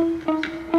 పచ్చని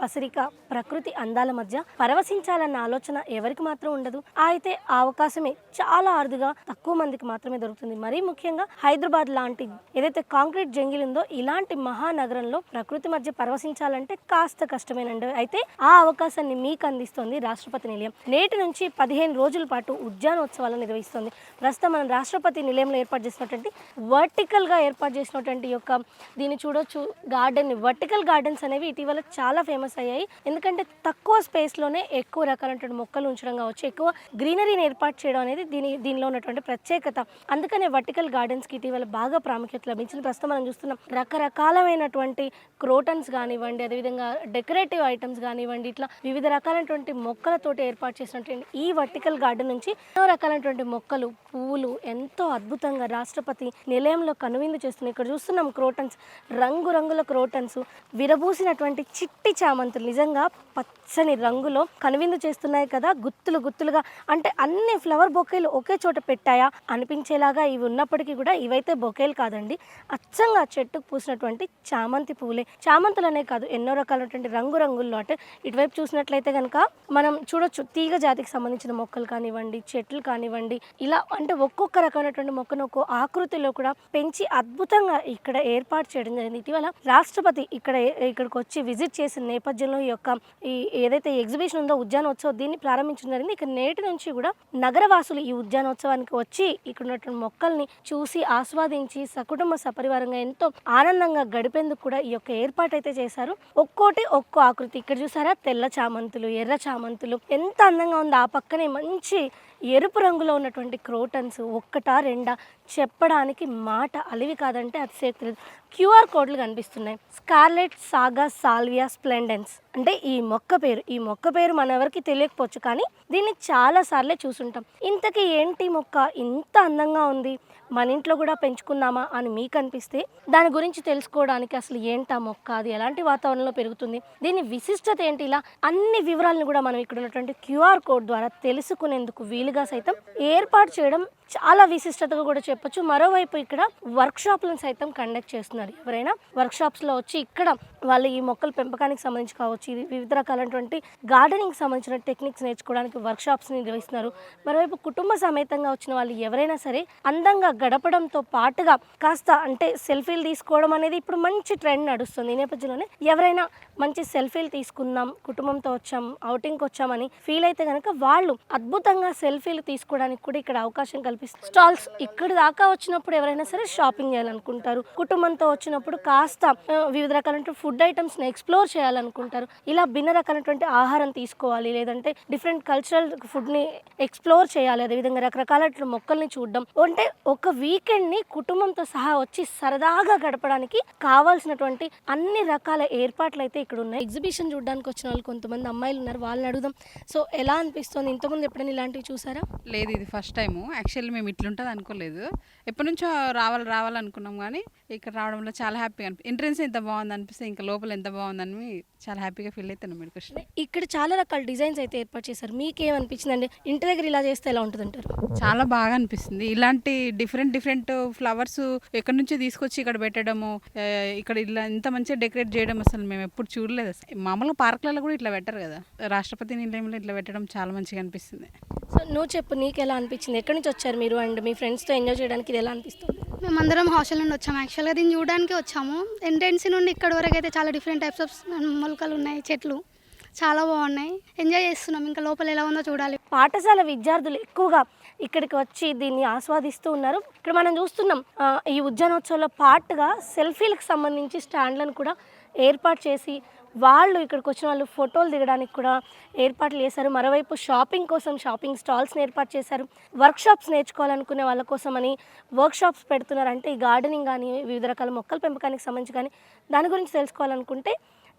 పసిరిక ప్రకృతి అందాల మధ్య పరవశించాలన్న ఆలోచన ఎవరికి మాత్రం ఉండదు. అయితే ఆ అవకాశమే చాలా అరుదుగా తక్కువ మందికి మాత్రమే దొరుకుతుంది. మరీ ముఖ్యంగా హైదరాబాద్ లాంటి ఏదైతే కాంక్రీట్ జంగిల్ ఉందో ఇలాంటి మహానగరంలో ప్రకృతి మధ్య పరవశించాలంటే కాస్త కష్టమేనండి. అయితే ఆ అవకాశాన్ని మీకు అందిస్తోంది రాష్ట్రపతి నిలయం. నేటి నుంచి పదిహేను రోజుల పాటు ఉద్యానోత్సవాలను నిర్వహిస్తుంది. ప్రస్తుతం మనం రాష్ట్రపతి నిలయంలో ఏర్పాటు చేసినటువంటి వర్టికల్గా ఏర్పాటు చేసినటువంటి యొక్క దీన్ని చూడొచ్చు. గార్డెన్ వర్టికల్ గార్డెన్స్ అనేవి ఇటీవల చాలా ఫేమస్ అయ్యాయి. ఎందుకంటే తక్కువ స్పేస్లోనే ఎక్కువ రకాలైనటువంటి మొక్కలు ఉంచడం కావచ్చు ఎక్కువ గ్రీనరీని ఏర్పాటు చేయడం అనేది దీని దీనిలో ఉన్నటువంటి ప్రత్యేకత. అందుకనే వర్టికల్ గార్డెన్స్కి ఇటీవల బాగా ప్రాముఖ్యత లభించింది. ప్రస్తుతం మనం చూస్తున్నాం రకరకాలమైనటువంటి క్రోటన్స్ కానివ్వండి అదేవిధంగా డెకరేటివ్ ఐటమ్స్ కానివ్వండి ఇట్లా వివిధ రకాలైనటువంటి మొక్కలతోటి ఏర్పాటు చేసినటువంటి ఈ వర్టికల్ గార్డెన్ నుంచి ఎన్నో రకాలైనటువంటి మొక్కలు పువ్వులు ఎంతో అద్భుతంగా రాష్ట్రపతి నిలయంలో కనువిందు చేస్తున్నాయి. ఇక్కడ చూస్తున్నాం క్రోటన్స్ రంగురంగుల క్రోటన్స్ విరబూసినటువంటి చిట్టి చామంతులు నిజంగా పచ్చని రంగులో కనువిందు చేస్తున్నాయి కదా గుత్తులు గుత్తులుగా. అంటే అన్ని ఫ్లవర్ బొకేలు ఒకే చోట పెట్టాయా అనిపించేలాగా ఇవి ఉన్నప్పటికీ కూడా ఇవైతే బొకేలు కాదండి. అచ్చంగా చెట్టుకు పూసినటువంటి చామంతి పువ్వులే చామంతులనే కాదు ఎన్నో రకాలైనటువంటి రంగు రంగుల్లో అంటే ఇటువైపు చూసినట్లయితే కనుక మనం చూడొచ్చు తీగ జాతికి సంబంధించిన మొక్కలు కానివ్వండి చెట్లు కానివ్వండి. ఇలా అంటే ఒక్కొక్క రకమైనటువంటి మొక్కను ఒక్కో ఆకృతిలో కూడా పెంచి అద్భుతంగా ఇక్కడ ఏర్పాటు చేయడం జరిగింది. ఇటీవల రాష్ట్రపతి ఇక్కడ ఇక్కడికి వచ్చి విజిట్ చేసిన నేపథ్యంలో ఈ యొక్క ఈ ఏదైతే ఎగ్జిబిషన్ ఉందో ఉద్యానోత్సవం దీన్ని ప్రారంభించడం జరిగింది. ఇక నేటి నుంచి కూడా నగరవాసులు ఈ ఉద్యానోత్సవానికి వచ్చి ఇక్కడ ఉన్నటువంటి మొక్కల్ని చూసి ఆస్వాదించి సకుటుంబ సపరివారంగా ఎంతో ఆనందంగా గడిపేందుకు కూడా ఈ యొక్క ఏర్పాటు అయితే చేశారు. ఒక్కోటి ఒక్కో ఆకృతి. ఇక్కడ చూసారా? తెల్ల చామంతులు ఎర్ర చామంతులు. ఎంత అందంగా ఉందో ఆ పక్కనే మంచి ఎరుపు రంగులో ఉన్నటువంటి క్రోటన్స్ ఒక్కటా రెండా చెప్పడానికి మాట అలివి కాదంటే అతిశయోక్తి లేదు క్యూఆర్ కోడ్లు కనిపిస్తున్నాయి. స్కార్లెట్ సాగా సాల్వియా స్ప్లెండెన్స్. అంటే ఈ మొక్క పేరు. ఈ మొక్క పేరు మన ఎవరికి తెలియకపోవచ్చు కానీ దీన్ని చాలాసార్లే చూసుంటాం. ఇంతకీ ఏంటి మొక్క? ఇంత అందంగా ఉంది. మన ఇంట్లో కూడా పెంచుకుందామా అని మీకు అనిపిస్తే దాని గురించి తెలుసుకోవడానికి అసలు ఏంటా మొక్క? అది ఎలాంటి వాతావరణంలో పెరుగుతుంది? దీని విశిష్టత ఏంటి? ఇలా అన్ని వివరాలను కూడా మనం ఇక్కడ ఉన్నటువంటి క్యూఆర్ కోడ్ ద్వారా తెలుసుకునేందుకు వీలు వీలుగా సైతం ఏర్పాటు చేయడం చాలా విశిష్టతగా కూడా చెప్పొచ్చు. మరోవైపు ఇక్కడ వర్క్ షాప్లను సైతం కండక్ట్ చేస్తున్నారు. ఎవరైనా వర్క్ షాప్స్లో వచ్చి ఇక్కడ వాళ్ళు ఈ మొక్కల పెంపకానికి సంబంధించి కావచ్చు ఇది వివిధ రకాలైనటువంటి గార్డెనింగ్కి సంబంధించిన టెక్నిక్స్ నేర్చుకోవడానికి వర్క్ షాప్స్ నిర్వహిస్తున్నారు. మరోవైపు కుటుంబ సమేతంగా వచ్చిన వాళ్ళు ఎవరైనా సరే అందంగా గడపడంతో పాటుగా కాస్త అంటే సెల్ఫీలు తీసుకోవడం అనేది ఇప్పుడు మంచి ట్రెండ్ నడుస్తుంది. ఈ నేపథ్యంలోనే ఎవరైనా మంచి సెల్ఫీలు తీసుకుందాం కుటుంబంతో వచ్చాం అవుటింగ్కి వచ్చామని ఫీల్ అయితే కనుక వాళ్ళు అద్భుతంగా సెల్ఫీలు తీసుకోవడానికి కూడా ఇక్కడ అవకాశం కల్పిస్తుంది స్టాల్స్ ఇక్కడ దాకా వచ్చినప్పుడు ఎవరైనా సరే షాపింగ్ చేయాలనుకుంటారు. కుటుంబంతో వచ్చినప్పుడు కాస్త వివిధ రకాలైన ఫుడ్ ఐటమ్స్ని ఎక్స్ప్లోర్ చేయాలనుకుంటారు. ఇలా భిన్న రకాలైనటువంటి ఆహారం తీసుకోవాలి లేదంటే డిఫరెంట్ కల్చరల్ ఫుడ్ని ఎక్స్ప్లోర్ చేయాలి. అదేవిధంగా రకరకాల మొక్కల్ని చూడడం. అంటే ఒక వీకెండ్ని కుటుంబంతో సహా వచ్చి సరదాగా గడపడానికి కావాల్సినటువంటి అన్ని రకాల ఏర్పాట్లు అయితే ఇక్కడ ఉన్నాయి. ఎగ్జిబిషన్ చూడడానికి వచ్చిన వాళ్ళు కొంతమంది అమ్మాయిలు ఉన్నారు. వాళ్ళని అడుగుదాం. సో ఎలా అనిపిస్తుంది? ఇంతకుముందు ఎప్పుడైనా ఇలాంటివి చూసి లేదు ఇది ఫస్ట్ టైము. యాక్చువల్లీ మేము ఇట్లుంటుంది అనుకోలేదు. ఎప్పటి నుంచో రావాలి రావాలనుకున్నాం కానీ ఇక్కడ రావడంలో చాలా హ్యాపీగా అనిపి ఎంట్రెన్స్ ఎంత బాగుంది అనిపిస్తే ఇంకా లోపల ఎంత బాగుందని చాలా హ్యాపీగా ఫీల్ అవుతాను మీరు క్వశ్చన్ ఇక్కడ చాలా రకాల డిజైన్స్ అయితే ఏర్పాటు చేశారు. మీకేమనిపించింది? అండి ఇంటి దగ్గర ఇలా చేస్తే ఎలా ఉంటుంది అంటారు చాలా బాగా అనిపిస్తుంది. ఇలాంటి డిఫరెంట్ డిఫరెంట్ ఫ్లవర్స్ ఎక్కడి నుంచో తీసుకొచ్చి ఇక్కడ పెట్టడము ఇక్కడ ఇలా ఇంత మంచిగా డెకరేట్ చేయడం అసలు మేము ఎప్పుడు చూడలేదు అసలు. మామూలుగా పార్కులలో కూడా ఇట్లా పెట్టరు కదా. రాష్ట్రపతి నిలయంలో ఇట్లా పెట్టడం చాలా మంచిగా అనిపిస్తుంది. సో నువ్వు చెప్పు నీకు ఎలా అనిపించింది? ఎక్కడి నుంచి వచ్చారు మీరు? అండ్ మీ ఫ్రెండ్స్తో ఎంజాయ్ చేయడానికి ఇది ఎలా అనిపిస్తుంది? మేమందరం హాస్టల్ నుండి వచ్చాము యాక్చువల్గా దీన్ని చూడడానికి వచ్చాము. ఎంట్రెన్స్ నుండి ఇక్కడ వరకు అయితే చాలా డిఫరెంట్ టైప్స్ ఆఫ్ మొలకలు ఉన్నాయి చెట్లు చాలా బాగున్నాయి. ఎంజాయ్ చేస్తున్నాం. ఇంకా లోపల ఎలా ఉందో చూడాలి. పాఠశాల విద్యార్థులు ఎక్కువగా ఇక్కడికి వచ్చి దీన్ని ఆస్వాదిస్తూ ఉన్నారు. ఇక్కడ మనం చూస్తున్నాం ఈ ఉద్యానోత్సవంలో పాటుగా సెల్ఫీలకు సంబంధించి స్టాండ్లను కూడా ఏర్పాటు చేసి వాళ్ళు ఇక్కడికి వచ్చిన వాళ్ళు ఫోటోలు దిగడానికి కూడా ఏర్పాట్లు చేశారు. మరోవైపు షాపింగ్ కోసం షాపింగ్ స్టాల్స్ని ఏర్పాటు చేశారు. వర్క్షాప్స్ నేర్చుకోవాలనుకునే వాళ్ళ కోసమని వర్క్షాప్స్ పెడుతున్నారు అంటే ఈ గార్డెనింగ్ కానీ వివిధ రకాల మొక్కల పెంపకానికి సంబంధించి కానీ దాని గురించి తెలుసుకోవాలనుకుంటే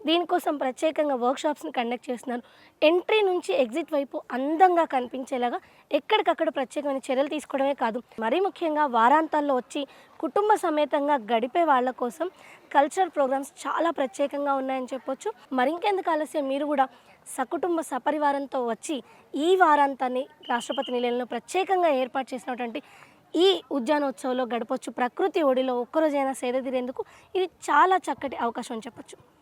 దీనికోసం ప్రత్యేకంగా వర్క్షాప్స్ని కండక్ట్ చేస్తున్నారు ఎంట్రీ నుంచి ఎగ్జిట్ వైపు అందంగా కనిపించేలాగా ఎక్కడికక్కడ ప్రత్యేకమైన చర్యలు తీసుకోవడమే కాదు. మరీ ముఖ్యంగా వారాంతాల్లో వచ్చి కుటుంబ సమేతంగా గడిపే వాళ్ళ కోసం కల్చరల్ ప్రోగ్రామ్స్ చాలా ప్రత్యేకంగా ఉన్నాయని చెప్పొచ్చు. మరింకెందుకు ఆలస్యం? మీరు కూడా సకుటుంబ సపరివారంతో వచ్చి ఈ వారాంతాన్ని రాష్ట్రపతి నిలయంలో ప్రత్యేకంగా ఏర్పాటు చేసినటువంటి ఈ ఉద్యానోత్సవంలో గడపచ్చు. ప్రకృతి ఒడిలో ఒక్కరోజైనా సేద తీరేందుకు ఇది చాలా చక్కటి అవకాశం అని చెప్పొచ్చు.